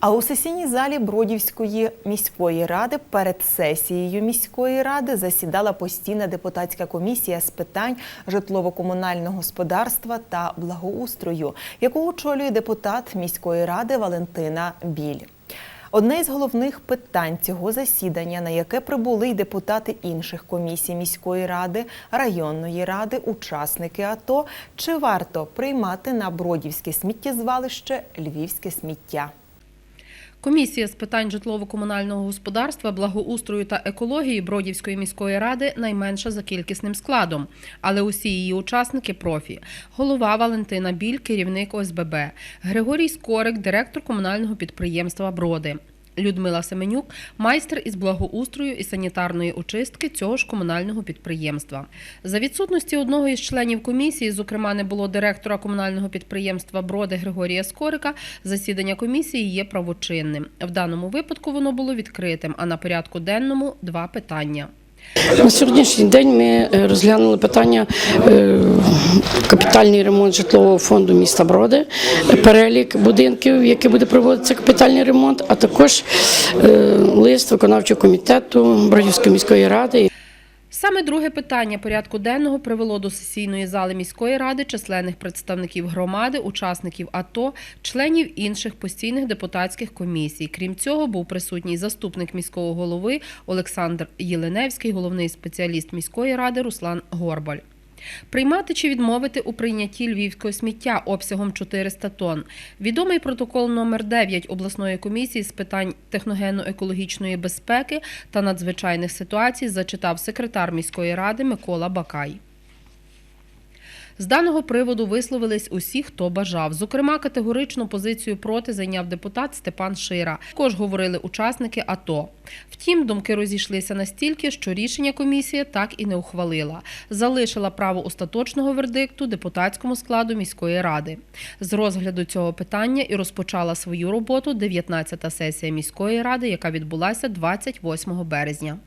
А у сесійній залі Бродівської міської ради перед сесією міської ради засідала постійна депутатська комісія з питань житлово-комунального господарства та благоустрою, яку очолює депутат міської ради Валентина Біль. Одне із головних питань цього засідання, на яке прибули й депутати інших комісій міської ради, районної ради, учасники АТО, чи варто приймати на Бродівське сміттєзвалище львівське сміття. Комісія з питань житлово-комунального господарства, благоустрою та екології Бродівської міської ради найменша за кількісним складом, але усі її учасники профі. Голова Валентина Біль, керівник ОСББ, Григорій Скорик, директор комунального підприємства Броди. Людмила Семенюк, майстер із благоустрою і санітарної очистки цього ж комунального підприємства. За відсутності одного із членів комісії, зокрема, не було директора комунального підприємства Броди Григорія Скорика, засідання комісії є правочинним. В даному випадку воно було відкритим, а на порядку денному два питання. На сьогоднішній день ми е, розглянули питання е, капітальний ремонт житлового фонду міста Броди, перелік будинків, які буде проводитися капітальний ремонт, а також е, лист виконавчого комітету Бродівської міської ради. Саме друге питання порядку денного привело до сесійної зали міської ради численних представників громади, учасників АТО, членів інших постійних депутатських комісій. Крім цього, був присутній заступник міського голови Олександр Єленевський, головний спеціаліст міської ради Руслан Горбаль. Приймати чи відмовити у прийнятті львівського сміття обсягом 400 тонн. Відомий протокол номер 9 обласної комісії з питань техногенно-екологічної безпеки та надзвичайних ситуацій зачитав секретар міської ради Микола Бакай. З даного приводу висловились усі, хто бажав. Зокрема, категоричну позицію проти зайняв депутат Степан Шира. Також говорили учасники АТО. Втім, думки розійшлися настільки, що рішення комісія так і не ухвалила. Залишила право остаточного вердикту депутатському складу міської ради. З розгляду цього питання і розпочала свою роботу 19-та сесія міської ради, яка відбулася 28 березня.